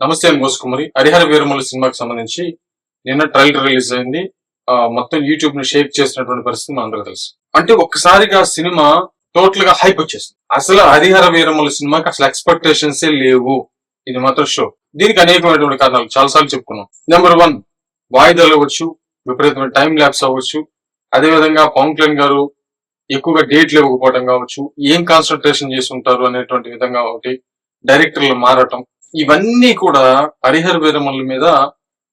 నమస్తే అని కుమారి హరిహర వీరమల్లి సినిమాకి సంబంధించి నిన్న ట్రైలర్ రిలీజ్ అయింది. మొత్తం యూట్యూబ్ని షేక్ చేసినటువంటి పరిస్థితి మా అందరూ తెలుసు. అంటే ఒక్కసారిగా సినిమా టోటల్గా హైప్ వచ్చేసింది. అసలు హరిహర వీరమల సినిమాకి అసలు ఎక్స్పెక్టేషన్స్ లేవు. ఇది మాత్రం షో దీనికి అనేకమైనటువంటి కారణాలు చాలా సార్లు చెప్పుకున్నాం. నెంబర్ వన్ వాయిదాలు అవ్వచ్చు విపరీతమైన టైం ల్యాబ్స్ అవ్వచ్చు. అదేవిధంగా పవన్ కళ్యాణ్ గారు ఎక్కువగా డేట్లు ఇవ్వకపోవడం కావచ్చు ఏం కాన్సన్ట్రేషన్ చేసి ఉంటారు అనేటువంటి విధంగా ఒకటి డైరెక్టర్లు మారటం ఇవన్నీ కూడా హరిహర వేరమల మీద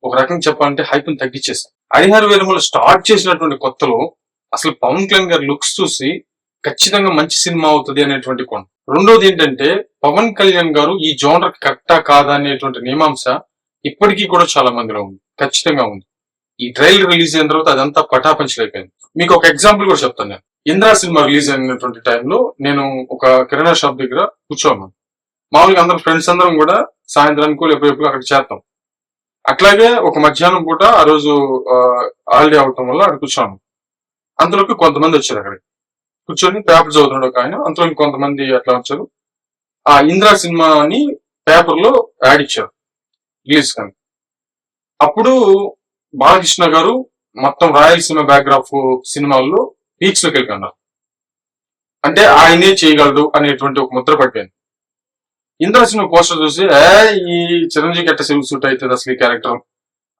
ఒక రకంగా చెప్పాలంటే హైప్ తగ్గించేస్తాయి. హరిహర వీరమల్లి స్టార్ట్ చేసినటువంటి కొత్తలో అసలు పవన్ కళ్యాణ్ గారి లుక్స్ చూసి ఖచ్చితంగా మంచి సినిమా అవుతుంది అనేటువంటి కోణం. రెండోది ఏంటంటే పవన్ కళ్యాణ్ గారు ఈ జోనర్ కరెక్టా కాదా అనేటువంటి నియమాంశ ఇప్పటికీ కూడా చాలా మందిలో ఉంది. ఖచ్చితంగా ఉంది. ఈ ట్రైలర్ రిలీజ్ అయిన తర్వాత అదంతా పటాపంచలైపోయింది మీకు ఒక ఎగ్జాంపుల్ కూడా చెప్తాను నేను. ఇంద్రా సినిమా రిలీజ్ అయినటువంటి టైంలో నేను ఒక కిరాణా షాప్ దగ్గర కూర్చోన్నాను మామూలుగా అందరం ఫ్రెండ్స్ అందరం కూడా సాయంత్రానికి ఎప్పుడెప్పుడు అక్కడ చేస్తాం అట్లాగే ఒక మధ్యాహ్నం పూట ఆ రోజు హాలిడే అవటం వల్ల అక్కడ కూర్చోను అంతలోకి కొంతమంది వచ్చారు అక్కడికి. కూర్చొని పేపర్ చదువుతున్నాడు ఒక ఆయన. అందులో కొంతమంది అట్లా వచ్చారు. ఆ ఇంద్రా సినిమాని పేపర్లో యాడ్ ఇచ్చారు. రిలీజ్ కానీ. అప్పుడు బాలకృష్ణ గారు మొత్తం రాయలసీమ బ్యాక్గ్రాఫ్ సినిమాల్లో పీక్స్లోకి వెళ్ళిపోయినారు. అంటే ఆయనే చేయగలడు అనేటువంటి ఒక ముద్ర పడిపోయింది. ఇంద్ర సినిమా పోస్టర్ చూసి ఏ ఈ చిరంజీవి గట్ట సివిల్ సూట్ అవుతుంది అసలు ఈ క్యారెక్టర్.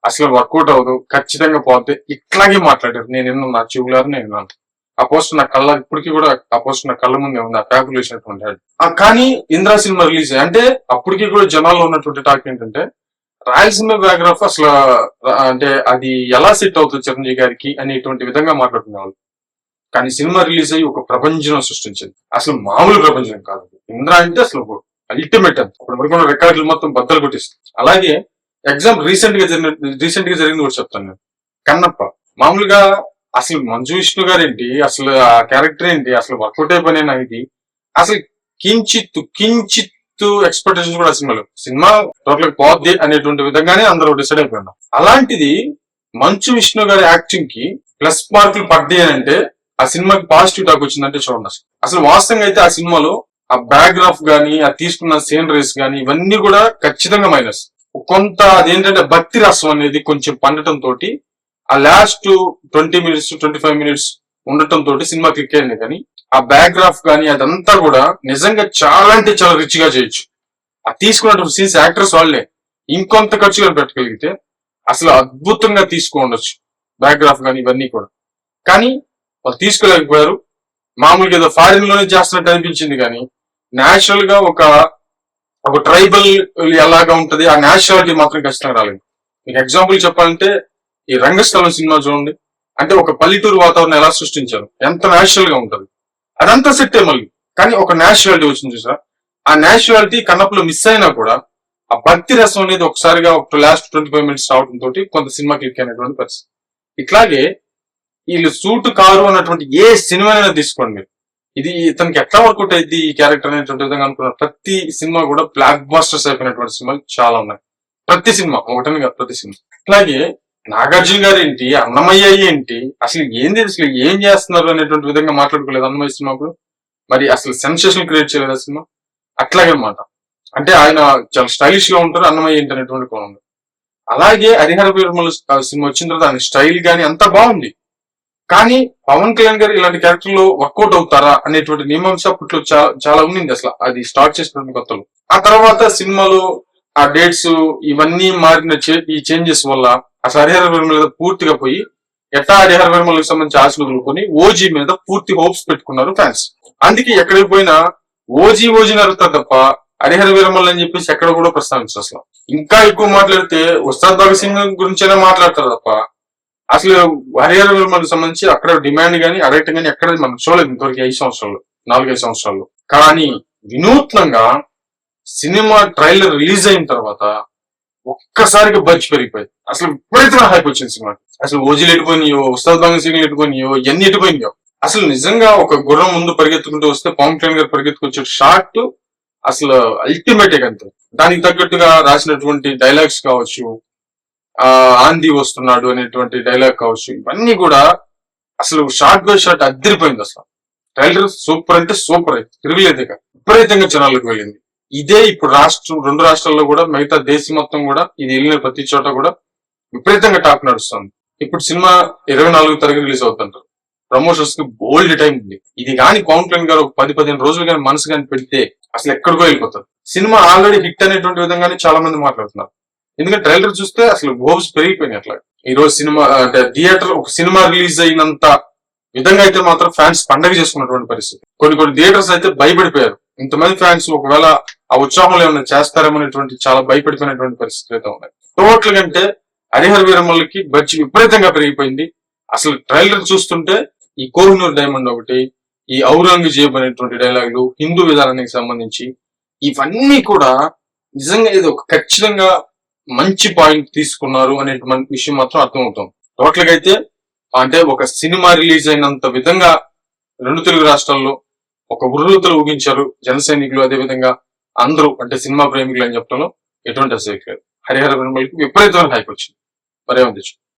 అసలు వర్కౌట్ అవ్వదు ఖచ్చితంగా పోతే ఇట్లాగే మాట్లాడారు. నేను ఎన్నో నా చెవులారు నేను విన్నాను. ఆ పోస్టర్ నా కళ్ళ ఇప్పటికీ కూడా ఆ పోస్టర్ నా కళ్ళ ముందే ఉంది ఆ పేపర్ వేసినటువంటి ఆ కానీ ఇంద్రా సినిమా రిలీజ్ అంటే అప్పటికి కూడా జనాల్లో ఉన్నటువంటి టాక్ ఏంటంటే రాయలసీమ బ్యాక్గ్రాఫ్ అసలు అంటే అది ఎలా సెట్ అవుతుంది చిరంజీవి గారికి అనేటువంటి విధంగా మాట్లాడుకునేవాళ్ళు. కానీ సినిమా రిలీజ్ అయ్యి ఒక ప్రపంచం సృష్టించింది. అసలు మామూలు ప్రపంచం కాదు. ఇంద్ర అంటే అసలు అల్టిమేట్. ఇప్పుడు వరకు రికార్డులు మొత్తం బద్దలు కొట్టిస్తుంది అలాగే ఎగ్జామ్ రీసెంట్గా జరిగిన రీసెంట్గా జరిగింది కూడా చెప్తాను నేను. కన్నప్ప. మామూలుగా అసలు మంజు విష్ణు గారు ఏంటి అసలు ఆ క్యారెక్టర్ ఏంటి? అసలు వర్కౌట్ అయిపోయినా ఇది? అసలు కించిత్తు కించిత్తు ఎక్స్పెక్టేషన్స్ కూడా సినిమాలు సినిమాలో. సినిమా టోటల్ పోద్ది అనేటువంటి విధంగానే అందరూ డిసైడ్ అయిపోయినాం అలాంటిది మంచు విష్ణు గారి యాక్టింగ్కి ప్లస్ మార్కులు పడ్డాయి అని అంటే ఆ సినిమాకి పాజిటివ్ టాక్ వచ్చిందంటే చూడండి అసలు. అసలు వాస్తవంగా అయితే ఆ సినిమాలో ఆ బ్యాక్గ్రాఫ్ గానీ ఆ తీసుకున్న సీనరీస్ గానీ ఇవన్నీ కూడా ఖచ్చితంగా మైనస్ కొంత అదేంటంటే భక్తి రసం అనేది కొంచెం పండటం తోటి ఆ last twenty minutes twenty five minutes ఉండటం తోటి సినిమా క్లిక్ అయింది కానీ ఆ బ్యాక్గ్రాఫ్ కానీ అదంతా కూడా నిజంగా చాలా అంటే చాలా రిచ్గా చేయొచ్చు. ఆ తీసుకున్నటువంటి సీన్స్ యాక్టర్స్ వాళ్ళే. ఇంకొంత ఖర్చుగా పెట్టగలిగితే అసలు అద్భుతంగా తీసుకోండొచ్చు బ్యాక్గ్రాఫ్ కానీ ఇవన్నీ కూడా. కానీ వాళ్ళు తీసుకోలేకపోయారు మామూలుగా ఏదో ఫారిన్లోనే చేస్తున్నట్టు అనిపించింది కానీ నేచురల్గా ఒక ఒక ట్రైబల్ ఎలాగా ఉంటది ఆ నేచురాలిటీ మాత్రం ఖచ్చితంగా రాలేదు. మీకు ఎగ్జాంపుల్ చెప్పాలంటే ఈ రంగస్థలం సినిమా చూడండి. అంటే ఒక పల్లెటూరు వాతావరణం ఎలా సృష్టించారు? ఎంత నేచురల్గా ఉంటది? అదంతా సెట్టే మళ్ళీ. కానీ ఒక నేచురాలిటీ వచ్చింది చూసా ఆ నేచురాలిటీ కన్నప్పలో మిస్ అయినా కూడా ఆ భక్తి రసం అనేది ఒకసారిగా ఒక లాస్ట్ ట్వంటీ ఫైవ్ మినిట్స్ రావడం తోటి కొంత సినిమా క్లిక్ అయినటువంటి పరిస్థితి. ఇట్లాగే వీళ్ళు సూట్ కారు అన్నటువంటి ఏ సినిమానైనా తీసుకోండి మీరు. ఇది ఇతనికి ఎట్లా వర్కౌట్ అయింది ఈ క్యారెక్టర్ అనేటువంటి విధంగా అనుకున్న ప్రతి సినిమా కూడా బ్లాక్ బాస్టర్స్ అయిపోయినటువంటి సినిమాలు చాలా ఉన్నాయి. ప్రతి సినిమా ఒకటని కాదు ప్రతి సినిమా. అట్లాగే నాగార్జున గారు ఏంటి అన్నమయ్య ఏంటి అసలు ఏంది అసలు ఏం చేస్తున్నారు అనేటువంటి విధంగా మాట్లాడుకోలేదు అన్నమయ్య సినిమా మరి అసలు సెన్సేషన్ క్రియేట్ చేయలేదు ఆ సినిమా? అట్లాగే అన్నమాట అంటే ఆయన చాలా స్టైలిష్గా ఉంటారు అన్నమయ్య ఏంటి అనేటువంటి కోణంలో. అలాగే హరిహర వీరమల సినిమా వచ్చిన తర్వాత ఆయన స్టైల్ గానీ అంతా బాగుంది. కానీ పవన్ కళ్యాణ్ గారు ఇలాంటి క్యారెక్టర్లో వర్కౌట్ అవుతారా అనేటువంటి నియమాంశ అప్పట్లో చాలా ఉండింది అసలు. అది స్టార్ట్ చేసినటువంటి కొత్తలో. ఆ తర్వాత సినిమాలో ఆ డేట్స్ ఇవన్నీ మారిన చే- ఈ చేంజెస్ వల్ల ఆ హరిహర వీరమల మీద పూర్తిగా పోయి ఎట్టా హరిహర వీరమలకు సంబంధించి ఆశలు వదులుకొని ఓజీ మీద పూర్తి హోప్స్ పెట్టుకున్నారు ఫ్యాన్స్ అందుకే ఎక్కడికి పోయినా ఓజీ ఓజీ నరుతారు తప్ప హరిహర వీరమల్ అని చెప్పేసి ఎక్కడ కూడా ప్రస్తావించారు అసలు. ఇంకా ఎక్కువ మాట్లాడితే ఉస్తాద్ భగత్ సింగ్ గురించైనా మాట్లాడతారు తప్ప అసలు హరిహర వీరమల్కి సంబంధించి అక్కడ డిమాండ్ కానీ అడగటం కానీ ఎక్కడ మనం చూడలేదు ఇంతవరకు ఐదు సంవత్సరాలు నాలుగైదు సంవత్సరాలు. కానీ వినూత్నంగా సినిమా ట్రైలర్ రిలీజ్ అయిన తర్వాత ఒక్కసారిగా బజ్ పెరిగిపోయింది. అసలు విపరీతమైన హైప్ వచ్చింది సినిమా అసలు ఓజీలు ఎట్టుపోయినాయో ఉస్తాద్ భగత్ సీన్లు ఎట్టుపోయినాయో ఇవన్నీ ఎట్టుపోయినాయో అసలు నిజంగా ఒక గుర్రం ముందు పరిగెత్తుకుంటూ వస్తే పవన్ కళ్యాణ్ గారు పరిగెత్తుకొచ్చే షాట్ అసలు అల్టిమేట్ అంతే దానికి తగ్గట్టుగా రాసినటువంటి డైలాగ్స్ కావచ్చు ఆంది వస్తున్నాడు అనేటువంటి డైలాగ్ కావచ్చు ఇవన్నీ కూడా అసలు షార్ట్ బై షార్ట్ అద్దరిపోయింది అసలు. ట్రైలర్ సూపర్ అంటే సూపర్ తిరగలేదు ఇక విపరీతంగా జనాలకు వెళ్ళింది. ఇదే ఇప్పుడు రాష్ట్రం రెండు రాష్ట్రాల్లో కూడా మిగతా దేశం మొత్తం కూడా ఇది వెళ్ళిన ప్రతి చోట కూడా విపరీతంగా టాక్ నడుస్తుంది. ఇప్పుడు సినిమా ఇరవై నాలుగు తరగతి రిలీజ్ అవుతుంటారు. ప్రమోషన్స్కి బోల్డ్ టైం ఉంది. ఇది కానీ పవన్ కళ్యాణ్ గారు ఒక పది పదిహేను రోజులు కానీ మనసు కానీ పెడితే అసలు ఎక్కడికో వెళ్ళిపోతారు. సినిమా ఆల్రెడీ హిట్ అనేటువంటి విధంగానే చాలా మంది మాట్లాడుతున్నారు. ఎందుకంటే ట్రైలర్ చూస్తే అసలు హోప్స్ పెరిగిపోయినాయి అట్లా. ఈ రోజు సినిమా అంటే థియేటర్ ఒక సినిమా రిలీజ్ అయినంత విధంగా అయితే మాత్రం ఫ్యాన్స్ పండగ చేసుకున్నటువంటి పరిస్థితి. కొన్ని కొన్ని థియేటర్స్ అయితే భయపడిపోయారు. ఇంతమంది ఫ్యాన్స్ ఒకవేళ ఆ ఉత్సాహంలో ఏమైనా చేస్తారేమనేటువంటి చాలా భయపడిపోయినటువంటి పరిస్థితులు అయితే ఉన్నాయి. టోటల్ కంటే హరిహర వీరమ్మలకి బడ్జి విపరీతంగా పెరిగిపోయింది. అసలు ట్రైలర్ చూస్తుంటే ఈ కోహినూర్ డైమండ్ ఒకటి ఈ ఔరంగజేబ్ అనేటువంటి డైలాగులు హిందూ విధానానికి సంబంధించి ఇవన్నీ కూడా నిజంగా ఇది ఒక ఖచ్చితంగా మంచి పాయింట్ తీసుకున్నారు అనే విషయం మాత్రం అర్థమవుతాం. టోటల్ అంటే ఒక సినిమా రిలీజ్ అయినంత విధంగా రెండు తెలుగు రాష్ట్రాల్లో ఒక ఉర్రూతలు ఊగించారు జన సైనికులు. అదే విధంగా అందరూ అంటే సినిమా ప్రేమికులు అని చెప్పడంలో ఎటువంటి అసలు లేదు. హరిహర విమల్కి విపరీతమైన హైక్ వచ్చింది. మరేమంది